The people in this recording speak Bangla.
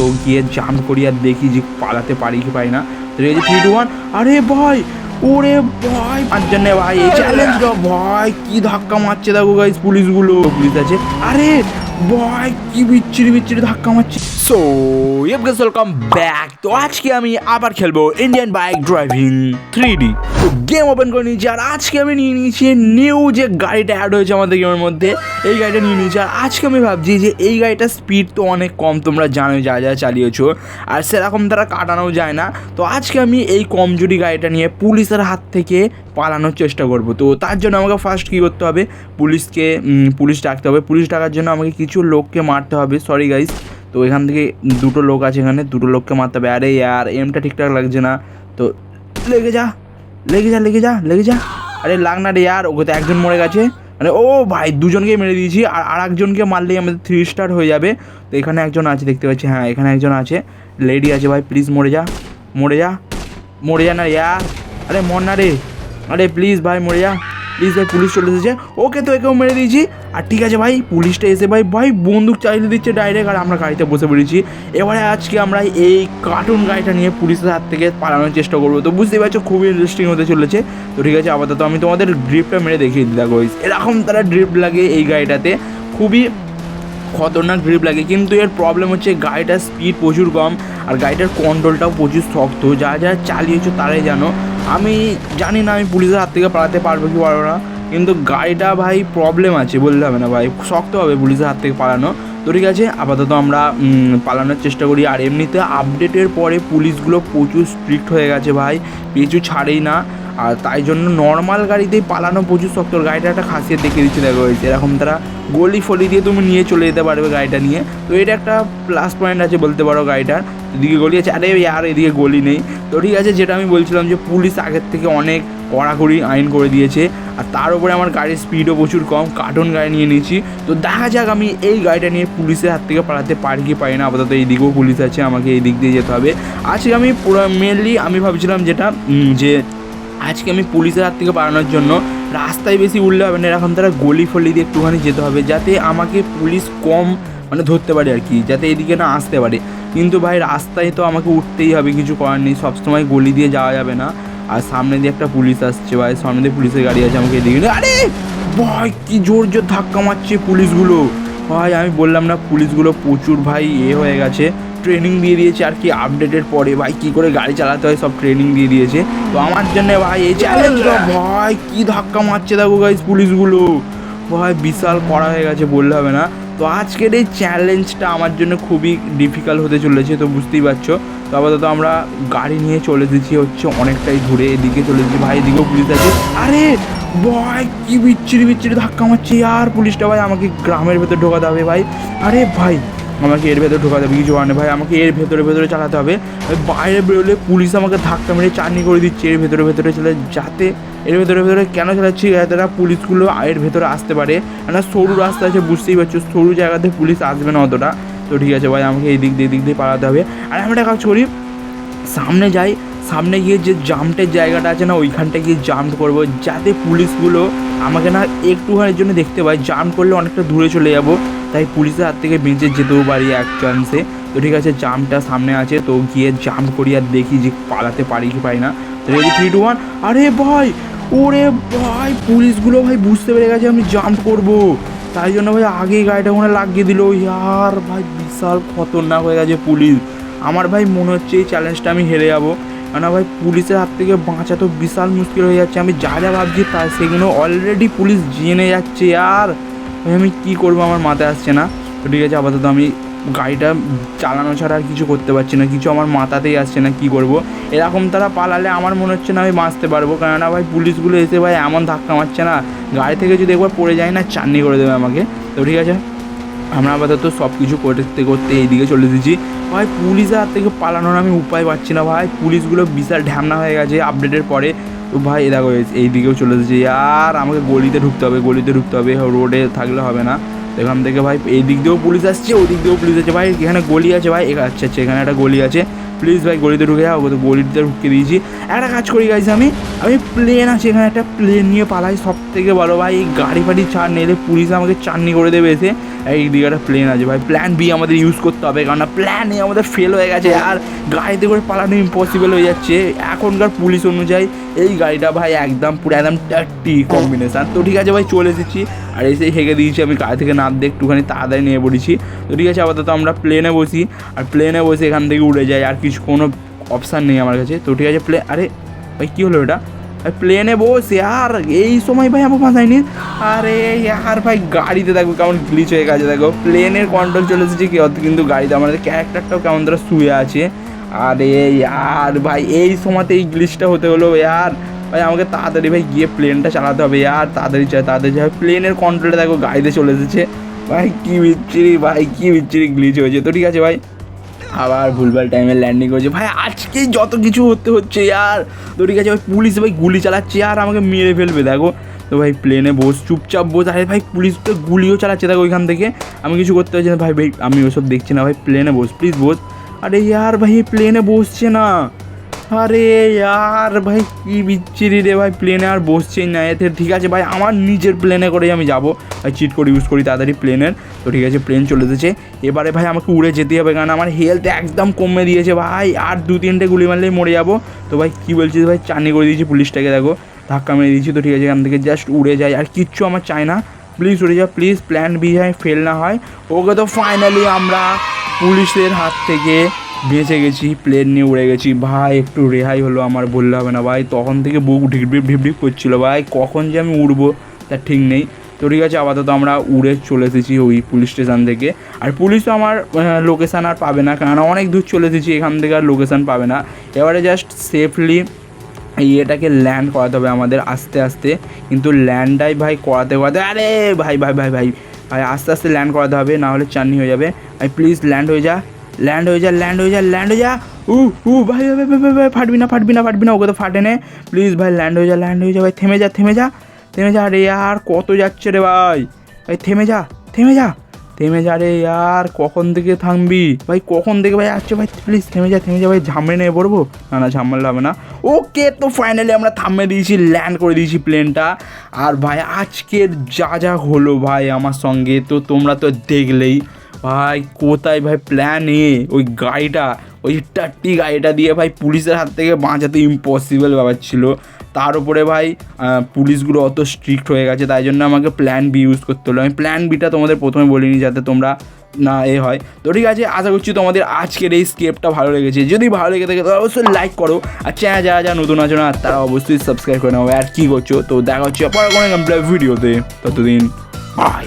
তো গিয়ে জাম্প করি আর দেখি যে পালাতে পারি কি পাই না। থ্রি টু ওয়ান আরে ভাই, ওরে ভাই জন্য ভাই, এই চ্যালেঞ্জ ভাই, কি ধাক্কা মারছে দেখো গাইস পুলিশগুলো। পুলিশ আছে। আরে ভাই কি বিচ্ছিরি বিচ্ছিরি ধাক্কা মারছে। So yep guys welcome back তো আজকে আমি আবার খেলব Indian bike driving three D তো গেম ওপেন করে নিয়েছি, আর আজকে আমি নিয়ে নিয়েছি নিউ যে গাড়িটা অ্যাড হয়েছে আমাদের গেমের মধ্যে, এই গাড়িটা নিয়ে নিয়েছি। আর আজকে আমি ভাবছি যে এই গাড়িটার স্পিড তো অনেক কম, তোমরা জানো যা যা চালিয়েছো। আর সেরকম তারা কাটানো যায় না। তো আজকে আমি এই কমজোরি গাড়িটা নিয়ে পুলিশের হাত থেকে পালানোর চেষ্টা করব। তো তার জন্য আমাকে ফার্স্ট কী করতে হবে? পুলিশকে পুলিশ ডাকতে হবে। পুলিশ ডাকার জন্য আমাকে কিছু লোককে মারতে হবে সরি গাইস তো এখান থেকে দুটো লোক আছে এখানে, দুটো লোককে মারতে হবে। আরে ইয়ার এমটা ঠিকঠাক লাগছে না। তো লেগে যা লেগে যা লেগে যা লেগে যা। আরে লাগ না রে ইয়ার ওকে তো একজন মরে গেছে। মানে ও ভাই, দুজনকে মেরে দিয়েছি, আর আর একজনকে মারলেই আমাদের থ্রি স্টার হয়ে যাবে। তো এখানে একজন আছে, দেখতে পাচ্ছি হ্যাঁ এখানে একজন আছে। লেডি আছে ভাই প্লিজ মরে যা মরে যা মরে যা না ইয়ার আরে মর না রে। আরে প্লিজ ভাই, মরে যা। প্লিজ ভাই পুলিশ চলে এসেছে। ওকে তো একেও মেরে দিয়েছি। আর ঠিক আছে ভাই পুলিশটা এসে ভাই ভাই, বন্দুক চালিয়ে দিচ্ছে ডাইরেক্ট আর আমরা গাড়িতে বসে পড়েছি। এবারে আজকে আমরা এই কার্টুন গাড়িটা নিয়ে পুলিশের হাত থেকে পালানোর চেষ্টা করব। তো বুঝতেই পারছ, খুবই ইন্টারেস্টিং হতে চলেছে। তো ঠিক আছে, আপাতত আমি তোমাদের ড্রিপটা মেরে দেখিয়ে দিই, দেখো এরকম তারা ড্রিপ লাগে এই গাড়িটাতে। খুবই খতরনাক গ্রিপ লাগে। কিন্তু এর প্রবলেম হচ্ছে গাড়িটার স্পিড প্রচুর কম। আর গাড়িটার কন্ট্রোলটাও প্রচুর শক্ত। যা যা চালিয়েছো তারাই জানো। আমি জানি না আমি পুলিশের হাত থেকে পালাতে পারব কি পারব না, কিন্তু গাড়িটা ভাই প্রবলেম আছে বললে হবে না ভাই। শক্ত হবে পুলিশের হাত থেকে পালানো। তো ঠিক আছে, আপাতত আমরা পালানোর চেষ্টা করি। আর এমনিতে আপডেটের পরে পুলিশগুলো প্রচুর স্ট্রিক্ট হয়ে গেছে ভাই। পিছু ছাড়েই না। আর তাই জন্য নর্মাল গাড়িতেই পালানো প্রচুর শক্ত। গাড়িটা একটা খাসিয়ে দেখে দিচ্ছে, দেখো হয়েছে এরকম তারা গলি ফলি দিয়ে তুমি নিয়ে চলে যেতে পারবে গাড়িটা নিয়ে। তো এটা একটা প্লাস পয়েন্ট আছে বলতে পারো গাড়িটার, এদিকে গলি আছে। আরে আর এদিকে গলি নেই। তো ঠিক আছে, যেটা আমি বলছিলাম যে পুলিশ আগের থেকে অনেক কড়াকড়ি আইন করে দিয়েছে, আর তার উপরে আমার গাড়ির স্পিডও প্রচুর কম কার্টুন গাড়ি নিয়ে নিয়েছি। তো দেখা যাক আমি এই গাড়িটা নিয়ে পুলিশের হাত থেকে পালাতে পারি কি পারি না। আপাতত এই দিকেও পুলিশ আছে, আমাকে এই দিক দিয়ে যেতে হবে। আজকে আমি পুরো মেনলি আমি ভাবছিলাম যেটা যে আজকে আমি পুলিশের হাত থেকে বাড়ানোর জন্য রাস্তায় বেশি উঠলে হবে না, এরকম তারা গলি ফলি দিয়ে একটুখানি যেতে হবে, যাতে আমাকে পুলিশ কম মানে ধরতে পারে আর কি, যাতে এদিকে না আসতে পারে। কিন্তু ভাই, রাস্তায় তো আমাকে উঠতেই হবে, কিছু করার নেই, সবসময় গলি দিয়ে যাওয়া যাবে না। আর সামনে দিয়ে একটা পুলিশ আসছে ভাই, সামনে দিয়ে পুলিশের গাড়ি আছে আমাকে এদিকে আরে ভাই, কি জোর জোর ধাক্কা মারছে পুলিশগুলো। ভাই, আমি বললাম না, পুলিশগুলো প্রচুর ভাই, এ হয়ে গেছে। ট্রেনিং দিয়ে দিয়েছে, আর কি আপডেটের পরে ভাই কি করে গাড়ি চালাতে হয় সব ট্রেনিং দিয়ে দিয়েছে। তো আমার জন্য ভাই এই চ্যালেঞ্জটা ভাই কি ধাক্কা মারছে দেখো গাইস পুলিশগুলো। ভাই বিশাল কড়া হয়ে গেছে, বললে হবে না। তো আজকের এই চ্যালেঞ্জটা আমার জন্য খুবই ডিফিকাল্ট হতে চলেছে, তো বুঝতেই পারছ। তো আপাতত আমরা গাড়ি নিয়ে চলে এসেছি, হচ্ছে অনেকটাই ঘুরে এদিকে চলে এসেছি। ভাই এদিকেও পুলিশ আছে। আরে ভাই কি বিচ্ছিরি বিচ্ছিরি ধাক্কা মারছে, আর পুলিশটা ভাই আমাকে গ্রামের ভেতর ঢোকাতে হবে ভাই। আরে ভাই আমাকে এর ভেতরে ঢোকাতে হবে, কিছু মানে ভাই, আমাকে এর ভেতরে ভেতরে চালাতে হবে। বাইরে বেরোলে পুলিশ আমাকে ধাক্কা মেরে চাটনি করে দিচ্ছে, এর ভেতরে ভেতরে চলে যাতে এর ভেতরে ভেতরে কেন চালাচ্ছি না পুলিশগুলো এর ভেতরে আসতে পারে। একটা সরু রাস্তা আছে, বুঝতেই পারছ, সরু জায়গাতে পুলিশ আসবে না অতটা। তো ঠিক আছে ভাই, আমাকে এই দিক দিয়ে দিক দিয়ে পালাতে হবে। আর আমি একটা কাজ করি, সামনে যাই, সামনে গিয়ে যে জাম্পের জায়গাটা আছে না, ওইখানটা গিয়ে জাম্প করব, যাতে পুলিশগুলো আমাকে না একটুখানির জন্য দেখতে পায়। জাম্প করলে অনেকটা দূরে চলে যাব। তাই পুলিশের হাত থেকে বেঁচে যেতেও পারি এক চান্সে তো ঠিক আছে জামটা সামনে আছে, তো গিয়ে জাম্প করি আর দেখি যে পালাতে পারি কি পারি না। রেডি থ্রি টু ওয়ান আরে ভাই! ওরে ভাই, পুলিশগুলো ভাই বুঝতে পেরে গেছে আমি জাম্প করব। তাই জন্য ভাই আগেই গাড়িটা ওখানে লাগিয়ে দিল। ইয়ার ভাই, বিশাল খতরনাক হয়ে গেছে পুলিশ। আমার ভাই মনে হচ্ছে এই চ্যালেঞ্জটা আমি হেরে যাব। কেন ভাই, পুলিশের হাত থেকে বাঁচা তো বিশাল মুশকিল হয়ে যাচ্ছে। আমি যা যা ভাবছি তা সেগুলো অলরেডি পুলিশ জেনে যাচ্ছে আর আমি কী করব? আমার মাথায় আসছে না। তো ঠিক আছে, আপাতত আমি গাড়িটা চালানো ছাড়া আর কিছু করতে পারছি না। কিছু আমার মাথাতেই আসছে না, কি করব? এরকম তারা পালালে আমার মনে হচ্ছে না আমি বাঁচতে পারব। কেননা ভাই, পুলিশগুলো এসে ভাই এমন ধাক্কা মারছে না। গাড়ি থেকে যদি একবার পড়ে যায় না, চাননি করে দেবে আমাকে। তো ঠিক আছে, আমরা আপাতত সব কিছু করতে করতে এইদিকে চলে এসেছি। ভাই, পুলিশের হাত থেকে পালানোর আমি উপায় পাচ্ছি না ভাই। পুলিশগুলো বিশাল ঢ্যামনা হয়ে গেছে আপডেটের পরে। তো ভাই, দেখো, এই দিকেও চলে এসেছি। আর আমাকে গলিতে ঢুকতে হবে, গলিতে ঢুকতে হবে, রোডে থাকলে হবে না। এখান থেকে ভাই এই দিক দিয়েও পুলিশ আসছে ওই দিক দিয়েও পুলিশ আছে ভাই, এখানে গলি আছে, ভাই আচ্ছা আচ্ছা এখানে একটা গলি আছে। প্লিজ ভাই, গলিতে ঢুকে যাও তো গলিতে ঢুকে দিয়েছি। একটা কাজ করি গাইজ আমি আমি প্লেন আছে, এখানে একটা প্লেন নিয়ে পালাই। সব থেকে ভালো ভাই এই গাড়ি ফাড়ি ছাড় নিলে পুলিশ আমাকে চাননি করে দেবে এসে। এই দিকে একটা প্লেন আছে ভাই প্ল্যান বি আমাদের ইউজ করতে হবে কারণ প্ল্যান এ আমাদের ফেল হয়ে গেছে। আর গাড়িতে করে পালানো ইম্পসিবল হয়ে যাচ্ছে। এখনকার পুলিশ অনুযায়ী এই গাড়িটা ভাই একদম পুরো একদম টাট্টি কম্বিনেশান তো ঠিক আছে ভাই, চলে এসেছি। আর এসে হেগে দিয়েছি আমি গাড়ি থেকে নামতে একটুখানি তাড়াতাড়ি নিয়ে পড়েছি। তো ঠিক আছে, আপাতত আমরা প্লেনে বসি। আর প্লেনে বসে এখান থেকে উড়ে যাই, আর কিছু কোনো অপশান নেই আমার কাছে। তো ঠিক আছে প্লে আরে, ভাই, কী হলো এটা? প্লেনে বস আর এই সময় ভাই আমার মাথায়নি আরে, আর ভাই, গাড়িতে দেখো কেমন গ্লিচ হয়ে গেছে, দেখো। প্লেনের কন্ট্রোল চলে এসেছে কি কিন্তু গাড়িতে। আমাদের ক্যারেক্টারটাও কেমন ধরো শুয়ে আছে। আরে, আর ভাই, এই সময়তে এই গ্লিচটা হতে হলো আর ভাই, আমাকে তাড়াতাড়ি ভাই গিয়ে প্লেনটা চালাতে হবে, আর তাড়াতাড়ি চাই তাড়াতাড়ি চাই প্লেনের কন্ট্রোলটা দেখো গাড়িতে চলে এসেছে। ভাই, কী বিচ্ছিরি, ভাই, কী বিচ্ছিরি গ্লিচ হয়েছে। তো ঠিক আছে, ভাই আবার ভুলভাল টাইমে ল্যান্ডিং করেছে। ভাই, আজকেই যত কিছু হতে হচ্ছে আর। তো ঠিক আছে, ভাই, পুলিশ ভাই গুলি চালাচ্ছে আর আমাকে মেরে ফেলবে, দেখো। তো ভাই প্লেনে বস, চুপচাপ বস। আরে ভাই, পুলিশ তো গুলিও চালাচ্ছে, দেখো, ওইখান থেকে। আমি কিছু করতে পারছি না, ভাই ভাই, আমি ওসব দেখছি না, ভাই প্লেনে বস প্লিজ বস। আরে, ইয়ার ভাই প্লেনে বসছে না। আরে আর ভাই, কি বিচ্ছিরি রে ভাই প্লেনে আর বসছেই না। এতে ঠিক আছে ভাই, আমার নিজের প্লেনে করেই আমি যাব। ভাই চিট করে ইউজ করি তাড়াতাড়ি প্লেনের তো ঠিক আছে প্লেন চলে এসেছে। এবারে ভাই, আমাকে উড়ে যেতে হবে, কারণ আমার হেলথ একদম কমে দিয়েছে ভাই। আর দু তিনটে গুলি মারলেই মরে যাব। তো ভাই, কী বলছিস ভাই চানি করে দিয়েছি পুলিশটাকে, দেখো। ধাক্কা মেরে দিয়েছি, তো ঠিক আছে, এখান থেকে জাস্ট উড়ে যায় আর কিচ্ছু আমার চাই না। প্লিজ উড়ে যা প্লিজ প্ল্যান বি হয় ফেল না হয়। ওকে তো ফাইনালি আমরা পুলিশের হাত থেকে বেঁচে গেছি প্লেন নিয়ে উড়ে গেছি। ভাই, একটু রেহাই হলো আমার, বললে হবে না ভাই। তখন থেকে বুক ঢিকঢিক ঢিকঢিক করছিল, ভাই। কখন যে আমি উড়বো? তার ঠিক নেই। তো ঠিক আছে, আপাতত আমরা উড়ে চলে এসেছি ওই পুলিশ স্টেশন থেকে। আর পুলিশ তো আমার লোকেশান আর পাবে না। কারণ অনেক দূর চলে এসেছি, এখান থেকে আর লোকেশান পাবে না। এবারে জাস্ট সেফলি এই এটাকে ল্যান্ড করাতে হবে আমাদের আস্তে আস্তে। কিন্তু ল্যান্ডটাই ভাই করাতে করাতে, আরে ভাই ভাই ভাই ভাই ভাই, আস্তে আস্তে ল্যান্ড করাতে হবে না হলে চাননি হয়ে যাবে। ভাই প্লিজ ল্যান্ড হয়ে যা। ল্যান্ড হয়ে যা ল্যান্ড হয়ে যা ল্যান্ড হয়ে যা। উ উ ভাই ভাই ভাই ভাই ফাটবি না ফাটবি না ফাটবি না, ওকে তো ফাটে নে। প্লিজ ভাই ল্যান্ড হয়ে যা ল্যান্ড হয়ে যা, ভাই, থেমে যা থেমে যা থেমে যা রে আর কত যাচ্ছে রে ভাই? ভাই, থেমে যা থেমে যা থেমে যা রে আর কখন থেকে থামবি? ভাই, কখন থেকে ভাই আসছে ভাই? প্লিজ থেমে যা থেমে যা, ভাই ঝামড়ে নিয়ে পড়ব? না না ঝামড়লে হবে না। ওকে তো ফাইনালি আমরা থামিয়ে দিয়েছি ল্যান্ড করে দিয়েছি প্লেনটা আর ভাই, আজকের যা যা হলো ভাই আমার সঙ্গে, তো তোমরা তো দেখলেই। ভাই, কোথায় ভাই প্ল্যান এ? ওই গাড়িটা, ওই টাট্টি গাড়িটা দিয়ে ভাই পুলিশের হাত থেকে বাঁচাতে ইম্পসিবল ব্যাপার ছিল। তার উপরে ভাই পুলিশগুলো অত স্ট্রিক্ট হয়ে গেছে, তাই জন্য আমাকে প্ল্যান বি ইউজ করতে হলো। আমি প্ল্যান বিটা তোমাদের প্রথমে বলিনি যাতে তোমরা না এ হয়। তো ঠিক আছে, আশা করছি তোমাদের আজকের এই স্কেপটা ভালো লেগেছে। যদি ভালো লেগে থাকে, তাহলে অবশ্যই লাইক করো। আর চ্যানেল যারা যারা নতুন আছো না, তারা অবশ্যই সাবস্ক্রাইব করে নেব আর কী করছ? তো দেখা হচ্ছে পরে কোনো ভিডিওতে ততদিন বাই